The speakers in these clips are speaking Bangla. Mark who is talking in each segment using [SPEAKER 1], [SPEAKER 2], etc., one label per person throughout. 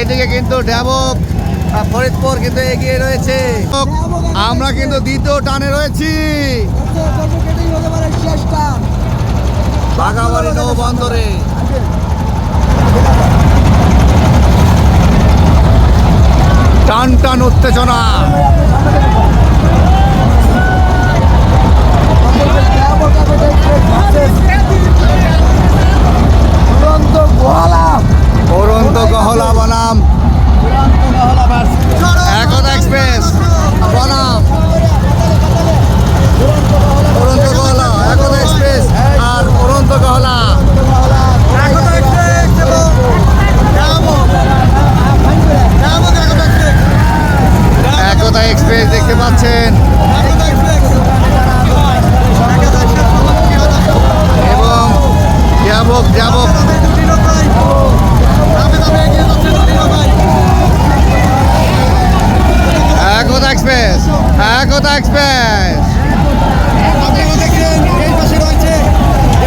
[SPEAKER 1] এদিকে কিন্তু ড্যাবক ফরিদপুর কিন্তু এগিয়ে রয়েছে। আমরা কিন্তু দ্বিতীয় টানে রয়েছি। বাঘাবাড়ি নৌ বন্দরে টান টান উত্তেজনা।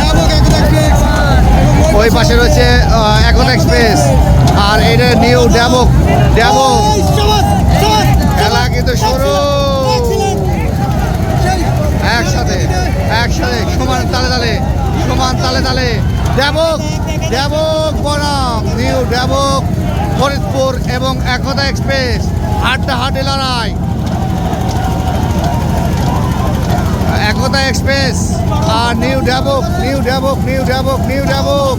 [SPEAKER 1] একতা এক্সপ্রেস ওই পাশে রয়েছে একতা এক্সপ্রেস আর এটা নিউ ড্যাবক ড্যাবক খেলা কিন্তু শুরু। একসাথে একসাথে সমান তালে তালে সমান তালে তালে। ড্যাবক ড্যাবক বনাম। নিউ ড্যাবক ফরিদপুর এবং একতা এক্সপ্রেস হাড্ডা হাড্ডি লড়াই। একতা এক্সপ্রেস আর new Dabak new Dabak new Dabak new Dabak.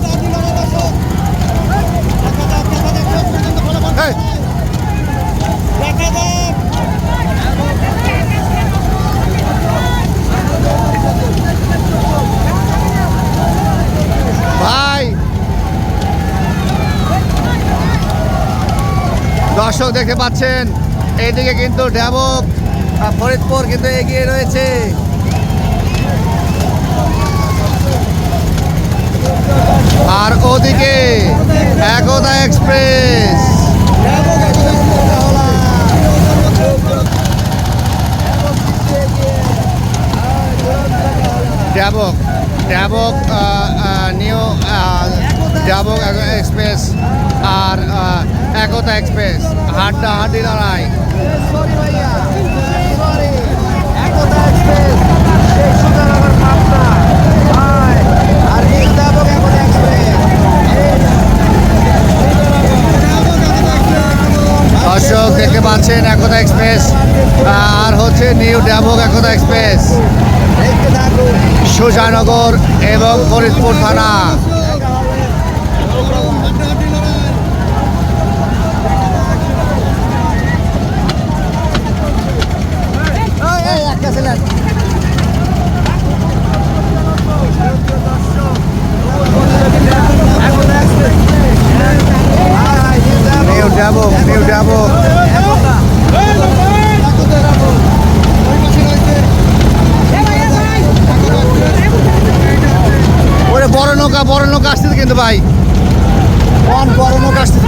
[SPEAKER 1] ভাই! দর্শক দেখতে পাচ্ছেন, এইদিকে কিন্তু ড্যাবক ফরিদপুর কিন্তু এগিয়ে রয়েছে আর ওদিকে Ekta express. Dabak Dabak new Dabak express আর একতা এক্সপ্রেস। হাড্ডা হাড্ডি লড়াই। পাচ্ছেন একতা এক্সপ্রেস আর হচ্ছে নিউ ড্যাবক একতা এক্সপ্রেস। সুজানগর এবং ফরিদপুর থানা। বড় নৌকা বড় নৌকা আসতেছে কিন্তু ভাই। বড় নৌকা আসতেছে